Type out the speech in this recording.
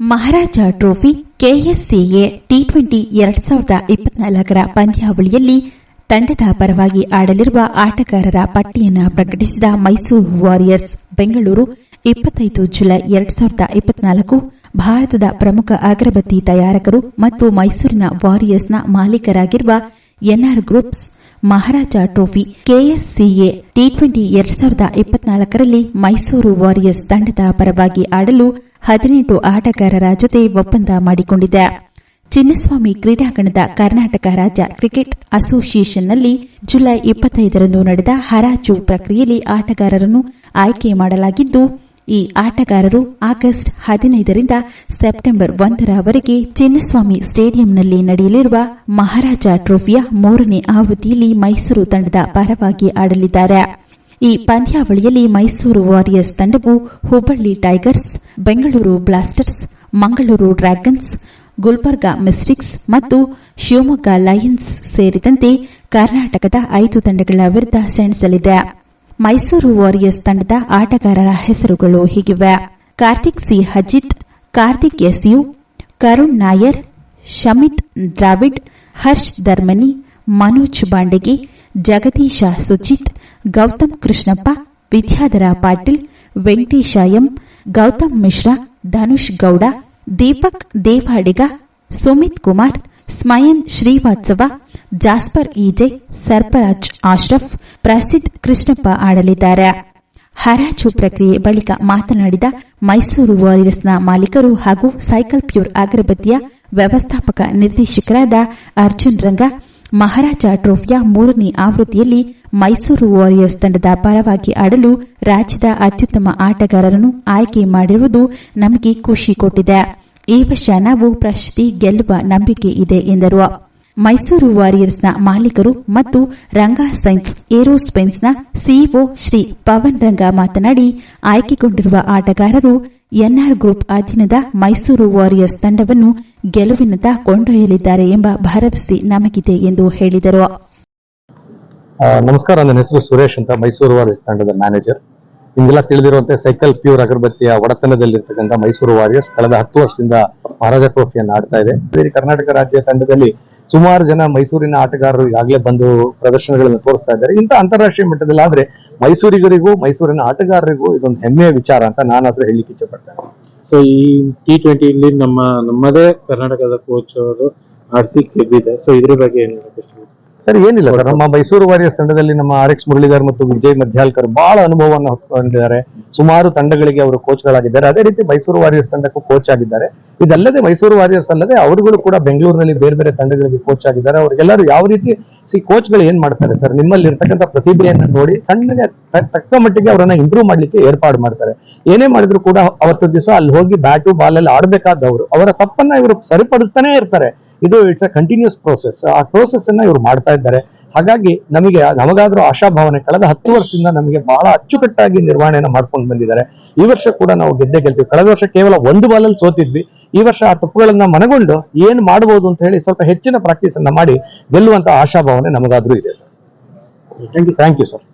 Maharaja trophy KSCA T twenty ಎರಡ್ ಸಾವಿರದ ಇಪ್ಪತ್ನಾಲ್ಕರ ಪಂದ್ಯಾವಳಿಯಲ್ಲಿ ತಂಡದ ಪರವಾಗಿ ಆಡಲಿರುವ ಆಟಗಾರರ ಪಟ್ಟಿಯನ್ನು ಪ್ರಕಟಿಸಿದ ಮೈಸೂರು ವಾರಿಯರ್ಸ್ ಬೆಂಗಳೂರು ಇಪ್ಪತ್ತೈದು ಜುಲೈ ಎರಡ್ ಸಾವಿರದ ಇಪ್ಪತ್ನಾಲ್ಕು ಭಾರತದ ಪ್ರಮುಖ ಅಗರಬತ್ತಿ ತಯಾರಕರು ಮತ್ತು ಮೈಸೂರಿನ ವಾರಿಯರ್ಸ್ನ ಮಾಲೀಕರಾಗಿರುವ NR groups Maharaja trophy KSCA T twenty ಎರಡ್ ಸಾವಿರದ ಇಪ್ಪತ್ನಾಲ್ಕರಲ್ಲಿ ಮೈಸೂರು ವಾರಿಯರ್ಸ್ ತಂಡದ ಪರವಾಗಿ ಆಡಲು ಹದಿನೆಂಟು ಆಟಗಾರರ ಜೊತೆ ಒಪ್ಪಂದ ಮಾಡಿಕೊಂಡಿದೆ. ಚಿನ್ನಸ್ವಾಮಿ ಕ್ರೀಡಾಂಗಣದ ಕರ್ನಾಟಕ ರಾಜ್ಯ ಕ್ರಿಕೆಟ್ ಅಸೋಸಿಯೇಷನ್ನಲ್ಲಿ ಜುಲೈ ಇಪ್ಪತ್ತೈದರಂದು ನಡೆದ ಹರಾಜು ಪ್ರಕ್ರಿಯೆಯಲ್ಲಿ ಆಟಗಾರರನ್ನು ಆಯ್ಕೆ ಮಾಡಲಾಗಿದ್ದು ಈ ಆಟಗಾರರು ಆಗಸ್ಟ್ ಹದಿನೈದರಿಂದ ಸೆಪ್ಟೆಂಬರ್ ಒಂದರವರೆಗೆ ಚಿನ್ನಸ್ವಾಮಿ ಸ್ಟೇಡಿಯಂನಲ್ಲಿ ನಡೆಯಲಿರುವ ಮಹಾರಾಜ ಟ್ರೋಫಿಯ ಮೂರನೇ ಆವೃತ್ತಿಯಲ್ಲಿ ಮೈಸೂರು ತಂಡದ ಪರವಾಗಿ ಆಡಲಿದ್ದಾರೆ. ಈ ಪಂದ್ಯಾವಳಿಯಲ್ಲಿ ಮೈಸೂರು ವಾರಿಯರ್ಸ್ ತಂಡವು Hubballi tigers, Bengaluru blasters, Mangaluru dragons, Gulbarga mystics ಮತ್ತು ಶಿವಮೊಗ್ಗ ಲಯನ್ಸ್ ಸೇರಿದಂತೆ ಕರ್ನಾಟಕದ ಐದು ತಂಡಗಳ ವಿರುದ್ಧ ಸೆಣಸಲಿದೆ. ಮೈಸೂರು ವಾರಿಯರ್ಸ್ ತಂಡದ ಆಟಗಾರರ ಹೆಸರುಗಳು ಹೀಗಿವೆ. Karthik C. Hajith Karthik S. U, Karun Nair, Shamit Dravid, Harsh Dharmani, Manoj Bhandage, Jagadeesha Suchith, Gautam Krishnappa, Vidyadhara Patil, Venkatesh M, Gautam Mishra, Dhanush Gowda, Deepak Devadiga, Sumit Kumar, Smayan Srivastava Jasper E J, Sarfaraz Ashraf Prasiddha Krishnappa ಆಡಲಿದ್ದಾರೆ. ಹರಾಜು ಪ್ರಕ್ರಿಯೆ ಬಳಿಕ ಮಾತನಾಡಿದ ಮೈಸೂರು ವಾರಿಯರ್ಸ್ನ ಮಾಲೀಕರು ಹಾಗೂ cycle pure ಅಗರಬತ್ತಿಯ ವ್ಯವಸ್ಥಾಪಕ ನಿರ್ದೇಶಕರಾದ ಅರ್ಜುನ್ ರಂಗ, ಮಹಾರಾಜ ಟ್ರೋಫಿಯ ಮೂರನೇ ಆವೃತ್ತಿಯಲ್ಲಿ ಮೈಸೂರು ವಾರಿಯರ್ಸ್ ತಂಡದ ಪರವಾಗಿ ಆಡಲು ರಾಜ್ಯದ ಅತ್ಯುತ್ತಮ ಆಟಗಾರರನ್ನು ಆಯ್ಕೆ ಮಾಡಿರುವುದು ನಮಗೆ ಖುಷಿ ಕೊಟ್ಟಿದೆ. ಈ ವರ್ಷ ನಾವು ಪ್ರಶಸ್ತಿ ಗೆಲ್ಲುವ ನಂಬಿಕೆ ಇದೆ ಎಂದರು. ಮೈಸೂರು ವಾರಿಯರ್ಸ್ನ ಮಾಲೀಕರು ಮತ್ತು ರಂಗ ಸೈನ್ಸ್ ಏರೋಸ್ಪೇನ್ಸ್ನ ಸಿಇಒ ಶ್ರೀ ಪವನ್ ರಂಗ ಮಾತನಾಡಿ, ಆಯ್ಕೆಗೊಂಡಿರುವ ಆಟಗಾರರು ಎನ್ಆರ್ ಗ್ರೂಪ್ ಅಧೀನದ ಮೈಸೂರು ವಾರಿಯರ್ಸ್ ತಂಡವನ್ನು ಗೆಲುವಿನತ್ತ ಕೊಂಡೊಯ್ಯಲಿದ್ದಾರೆ ಎಂಬ ಭರವಸೆ ನಮಗಿದೆ ಎಂದು ಹೇಳಿದರು. ನಮಸ್ಕಾರ, ನನ್ನ ಹೆಸರು ಸುರೇಶ್ ಅಂತ, ಮೈಸೂರು ವಾರಿಯರ್ಸ್ ತಂಡದ ಮ್ಯಾನೇಜರ್. ನಿಮಗೆಲ್ಲ ತಿಳಿದಿರುವಂತೆ ಸೈಕಲ್ ಪ್ಯೂರ್ ಅಗರಬತ್ತಿಯ ಒಡೆತನದಲ್ಲಿರ್ತಕ್ಕಂಥ ಮೈಸೂರು ವಾರಿಯರ್ಸ್ ಕಳೆದ ಹತ್ತು ವರ್ಷದಿಂದ ಮಹಾರಾಜ ಟ್ರೋಫಿಯನ್ನು ಆಡ್ತಾ ಇದೆ. ಕರ್ನಾಟಕ ರಾಜ್ಯ ತಂಡದಲ್ಲಿ ಸುಮಾರು ಜನ ಮೈಸೂರಿನ ಆಟಗಾರರು ಈಗಾಗಲೇ ಬಂದು ಪ್ರದರ್ಶನಗಳನ್ನು ತೋರಿಸ್ತಾ ಇದ್ದಾರೆ. ಇಂಥ ಅಂತಾರಾಷ್ಟ್ರೀಯ ಮಟ್ಟದಲ್ಲಿ ಆದ್ರೆ ಮೈಸೂರಿಗರಿಗೂ ಮೈಸೂರಿನ ಆಟಗಾರರಿಗೂ ಇದೊಂದು ಹೆಮ್ಮೆಯ ವಿಚಾರ ಅಂತ ನಾನು ಅದ್ರ ಹೇಳಲಿಕ್ಕೆ ಇಚ್ಛಪಡ್ತೇನೆ. ಸೊ ಈ ಟಿ ಟ್ವೆಂಟಿಲಿ ನಮ್ಮ ನಮ್ಮದೇ ಕರ್ನಾಟಕದ ಕೋಚ್ ಅವರು ಆರ್ಸಿ ಗೆದ್ದಿದೆ ಸೊ ಇದ್ರ ಬಗ್ಗೆ ಏನು ಹೇಳಕ್ಕೆ ಸರ್ ಏನಿಲ್ಲ ಸರ್. ನಮ್ಮ ಮೈಸೂರು ವಾರಿಯರ್ಸ್ ತಂಡದಲ್ಲಿ ನಮ್ಮ ಆರ್ ಎಕ್ಸ್ ಮುರಳೀಧರ್ ಮತ್ತು ವಿಜಯ್ ಮಧ್ಯಾಲ್ಕರ್ ಬಹಳ ಅನುಭವವನ್ನು ಹೊತ್ಕೊಂಡಿದ್ದಾರೆ. ಸುಮಾರು ತಂಡಗಳಿಗೆ ಅವರು ಕೋಚ್ಗಳಾಗಿದ್ದಾರೆ ಅದೇ ರೀತಿ ಮೈಸೂರು ವಾರಿಯರ್ಸ್ ತಂಡಕ್ಕೂ ಕೋಚ್ ಆಗಿದ್ದಾರೆ. ಇದಲ್ಲದೆ ಮೈಸೂರು ವಾರಿಯರ್ಸ್ ಅಲ್ಲದೆ ಅವರುಗಳು ಕೂಡ ಬೆಂಗಳೂರಿನಲ್ಲಿ ಬೇರೆ ಬೇರೆ ತಂಡಗಳಿಗೆ ಕೋಚ್ ಆಗಿದ್ದಾರೆ. ಅವರಿಗೆಲ್ಲರೂ ಯಾವ ರೀತಿ ಸಿ ಕೋಚ್ಗಳು ಏನ್ ಮಾಡ್ತಾರೆ ಸರ್? ನಿಮ್ಮಲ್ಲಿ ಇರ್ತಕ್ಕಂಥ ಪ್ರತಿಭೆಯನ್ನು ನೋಡಿ ಸಣ್ಣಗೆ ತಕ್ಕ ಮಟ್ಟಿಗೆ ಅವರನ್ನ ಇಂಪ್ರೂವ್ ಮಾಡ್ಲಿಕ್ಕೆ ಏರ್ಪಾಡು ಮಾಡ್ತಾರೆ. ಏನೇ ಮಾಡಿದ್ರು ಕೂಡ ಅವತ್ತು ದಿವಸ ಅಲ್ಲಿ ಹೋಗಿ ಬ್ಯಾಟು ಬಾಲ್ ಅಲ್ಲಿ ಆಡ್ಬೇಕಾದವರು ಅವರ ತಪ್ಪನ್ನ ಇವರು ಸರಿಪಡಿಸ್ತಾನೆ ಇರ್ತಾರೆ. ಇದು ಇಟ್ಸ್ ಅ ಕಂಟಿನ್ಯೂಸ್ ಪ್ರೋಸೆಸ್ ಆ ಪ್ರೋಸೆಸ್ ಅನ್ನ ಇವರು ಮಾಡ್ತಾ ಇದ್ದಾರೆ. ಹಾಗಾಗಿ ನಮಗೆ ನಮಗಾದ್ರೂ ಆಶಾಭಾವನೆ ಕಳೆದ ಹತ್ತು ವರ್ಷದಿಂದ ನಮಗೆ ಬಹಳ ಅಚ್ಚುಕಟ್ಟಾಗಿ ನಿರ್ವಹಣೆಯನ್ನು ಮಾಡ್ಕೊಂಡು ಬಂದಿದ್ದಾರೆ. ಈ ವರ್ಷ ಕೂಡ ನಾವು ಗೆದ್ದೆ ಗೆಲ್ತೀವಿ. ಕಳೆದ ವರ್ಷ ಕೇವಲ ಒಂದು ಬಾಲಲ್ಲಿ ಸೋತಿದ್ವಿ. ಈ ವರ್ಷ ಆ ತಪ್ಪುಗಳನ್ನ ಮನಗೊಂಡು ಏನ್ ಮಾಡಬಹುದು ಅಂತ ಹೇಳಿ ಸ್ವಲ್ಪ ಹೆಚ್ಚಿನ ಪ್ರಾಕ್ಟೀಸ್ ಅನ್ನ ಮಾಡಿ ಗೆಲ್ಲುವಂತ ಆಶಾಭಾವನೆ ನಮಗಾದ್ರೂ ಇದೆ sir thank you thank you sir